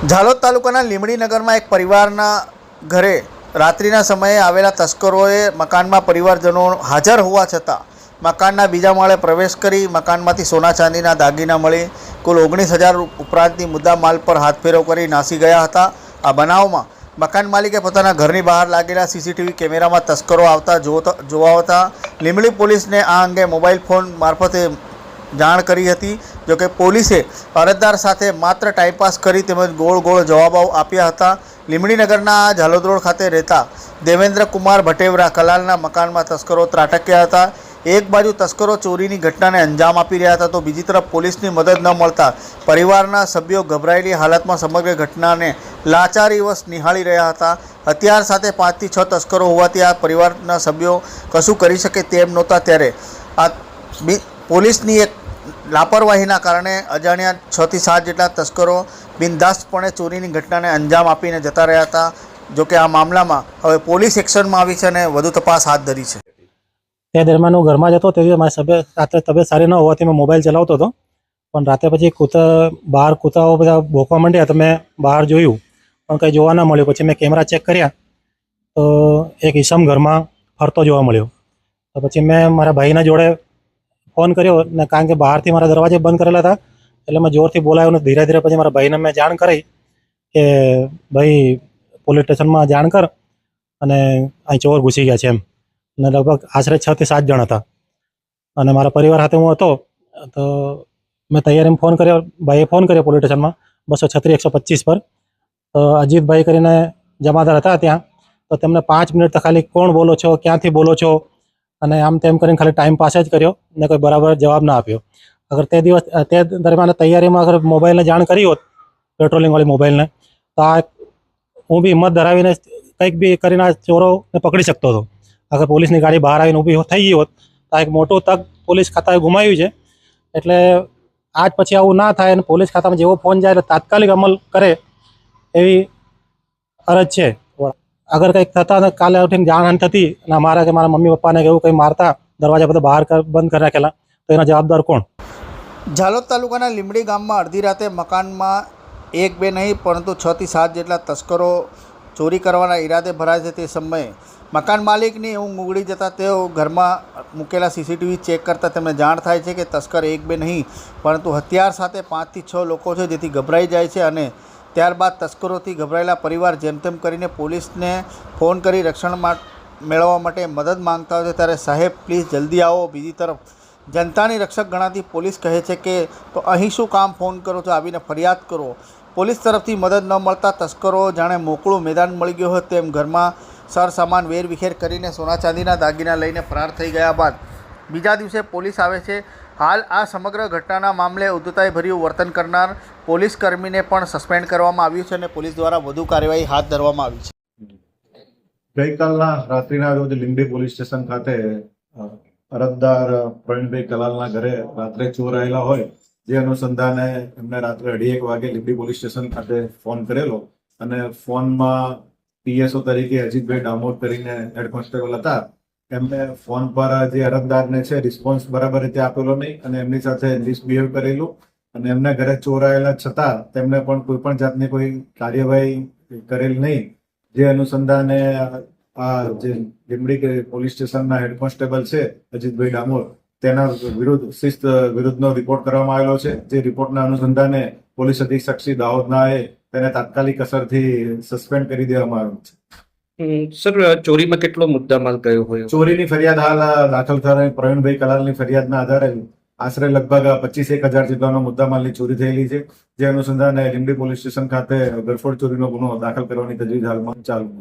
ઝાલોદ તાલુકાના લીમડીનગરમાં એક પરિવારના ઘરે રાત્રિના સમયે આવેલા તસ્કરોએ મકાનમાં પરિવારજનો હાજર હોવા છતાં મકાનના બીજા માળે પ્રવેશ કરી મકાનમાંથી સોના ચાંદીના દાગીના મળી કુલ ઓગણીસ હજાર ઉપરાંતની મુદ્દા માલ પર હાથફેરો કરી નાસી ગયા હતા. આ બનાવમાં મકાન માલિકે પોતાના ઘરની બહાર લાગેલા સીસીટીવી કેમેરામાં તસ્કરો આવતા જોવા આવતા લીમડી પોલીસને આ અંગે મોબાઈલ ફોન મારફતે જાણ કરી હતી. જોકે પોલીસે અરજદાર સાથે માત્ર ટાઈમપાસ કરી તેમજ ગોળ ગોળ જવાબો આપ્યા હતા. લીમડીનગરના ઝાલોદરોડ ખાતે રહેતા દેવેન્દ્ર કુમાર ભટેવરા કલાલના મકાનમાં તસ્કરો ત્રાટક્યા હતા. એક બાજુ તસ્કરો ચોરીની ઘટનાને અંજામ આપી રહ્યા હતા, તો બીજી તરફ પોલીસની મદદ ન મળતા પરિવારના સભ્યો ગભરાયેલી હાલતમાં સમગ્ર ઘટનાને લાચારીવશ નિહાળી રહ્યા હતા. હથિયાર સાથે પાંચથી છ તસ્કરો હોવાથી આ પરિવારના સભ્યો કશું કરી શકે તેમ નહોતા. ત્યારે આ પોલીસની એક લાપરવાહીના કારણે અજાણ્યા છથી સાત જેટલા તસ્કરો બિનદાસ્તપણે ચોરીની ઘટનાને અંજામ આપીને જતા રહ્યા હતા. જોકે આ મામલામાં હવે પોલીસ એક્શનમાં આવી છે અને વધુ તપાસ હાથ ધરી છે. તે દરમિયાન હું ઘરમાં જતો તેથી મારી સભ્ય રાત્રે તબિયત સારી ન હોવાથી મેં મોબાઈલ ચલાવતો હતો. પણ રાતે પછી કૂતરા, બહાર કૂતરાઓ બધા ભોંકવા માંડ્યા તો મેં બહાર જોયું, પણ કંઈ જોવા ન મળ્યું. પછી મેં કેમેરા ચેક કર્યા તો એક ઈસમ ઘરમાં ફરતો જોવા મળ્યો. તો પછી મેં મારા ભાઈના જોડે ફોન કર્યો ને કારણ કે બહારથી મારા દરવાજે બંધ કરેલા હતા, એટલે મેં જોરથી બોલાવ્યો ને ધીરે ધીરે પછી મારા ભાઈને મેં જાણ કરી કે ભાઈ પોલીસ સ્ટેશનમાં જાણ કર અને અહીં ચોર ઘૂસી ગયા છે એમ. અને લગભગ આશરે છ થી સાત જણ હતા. અને મારા પરિવાર સાથે હું હતો, તો મેં તૈયાર એમ ફોન કર્યો, ભાઈએ ફોન કર્યો પોલીસ સ્ટેશનમાં, બસો છત્રીસ એકસો પચીસ પર. તો અજીતભાઈ કરીને જમાદાર હતા ત્યાં, તો તેમને પાંચ મિનિટ તો ખાલી કોણ બોલો છો, ક્યાંથી બોલો છો અને આમ તેમ કરીને ખાલી ટાઈમ પાસ જ કર્યો ને કોઈ બરાબર જવાબ ના આપ્યો. અગર તે દિવસ તે દરમિયાન તૈયારીમાં અગર મોબાઈલને જાણ કરી હોત પેટ્રોલિંગવાળી મોબાઈલને તો આ હું બી હિંમત ધરાવીને કંઈક બી કરીને આ ચોરોને પકડી શકતો હતો. અગર પોલીસની ગાડી બહાર આવીને ઊભી થઈ ગઈ હોત, તો આ એક મોટું તક પોલીસ ખાતાએ ગુમાવ્યું છે. એટલે આજ પછી આવું ના થાય અને પોલીસ ખાતામાં જેવો ફોન જાય એટલે તાત્કાલિક અમલ કરે એવી અરજ છે. અગર કંઈક થતા ને કાલે ઉઠીને જાણ થતી અને મારા કે મારા મમ્મી પપ્પાને એવું કંઈ મારતા, દરવાજા બધા બહાર બંધ કરી રાખેલા, તો એના જવાબદાર કોણ? ઝાલોદ તાલુકાના લીમડી ગામમાં અડધી રાતે મકાનમાં એક, બે નહીં, પરંતુ છ થી સાત જેટલા તસ્કરો ચોરી કરવાના ઈરાદે ભરાય છે તે સમયે મકાન માલિકની ઊંઘ ઉગડી જતાં તેઓ ઘરમાં મૂકેલા સીસીટીવી ચેક કરતાં તેમને જાણ થાય છે કે તસ્કર એક, બે નહીં, પરંતુ હથિયાર સાથે પાંચથી છ લોકો છે જેથી ગભરાઈ જાય છે અને ત્યારબાદ તસ્કરોથી ગભરાયેલા પરિવાર જેમ તેમ કરીને પોલીસને ફોન કરી રક્ષણ મેળવવા માટે મદદ માંગતા હોય છે, ત્યારે સાહેબ, પ્લીઝ જલ્દી આવો બીજી તરફ. જનતાની રક્ષક ગણાતી પોલીસ કહે છે કે, તો અહીં શું કામ ફોન કરો છો? આવીને ફરિયાદ કરો. પોલીસ તરફથી મદદ ન મળતા તસ્કરો જાણે મોકળું મેદાન મળી ગયું હોય તેમ ઘરમાં સરસામાન વેરવિખેર કરીને સોના ચાંદીના દાગીના લઈને ફરાર થઈ ગયા બાદ. બીજા દિવસે પોલીસ આવે છે હાલ આ સમગ્ર ઘટનાના મામલે ઉદ્ધતાઈભર્યું વર્તન કરનાર પોલીસ કર્મીને પણ સસ્પેન્ડ કરવામાં આવ્યું છે અને પોલીસ દ્વારા વધુ કાર્યવાહી હાથ ધરવામાં આવી છે. ગઈકાલના રાત્રિના રોજ લીંબડી પોલીસ સ્ટેશન ખાતે અરજદાર પ્રવીણભાઈ કલાલના ઘરે રાત્રે ચોર આવેલા હોય, જે અનુસંધાને એમને રાત્રે અઢી એક વાગે લીંબડી પોલીસ સ્ટેશન ખાતે ફોન કરેલો અને ફોનમાં પીએસઓ તરીકે અજીતભાઈ ડામોર કરીને હેડ કોન્સ્ટેબલ હતા. એમને ફોન પર જે અરજદારને છે રિસ્પોન્સ બરાબર રીતે આપેલો નહીં અને એમની સાથે મિસબિહેવ કરેલું. અને એમના ઘરે ચોરાયેલા છતાં તેમને પણ કોઈ પણ જાતની કોઈ કાર્યવાહી કરેલ નહીં. જે અનુસંધાને આ જે લીમડી પોલીસ સ્ટેશનના હેડ કોન્સ્ટેબલ છે, અજીતભાઈ ડામોર, તેના વિરુદ્ધ શિસ્ત વિરુદ્ધનો રિપોર્ટ કરવામાં આવેલો છે. જે રિપોર્ટના અનુસંધાને પોલીસ અધિક્ષક શ્રી દાહોદનાએ તેને તાત્કાલિક અસરથી સસ્પેન્ડ કરી દેવામાં આવ્યું છે. સર, ચોરીમાં કેટલો મુદ્દામાલ ગયો હોય? ચોરીની ફરિયાદ હાલ દાખલ કરાઈ પ્રવીણભાઈ કલાલની ફરિયાદના આધારે આશરે લગભગ પચીસ એક હજાર જેટલાનો મુદ્દામાલની ચોરી થયેલી છે. જે અનુસંધાને લીંબડી પોલીસ સ્ટેશન ખાતે ગરફોડ ચોરીનો ગુનો દાખલ કરવાની તજવીજ હાલમાં ચાલુ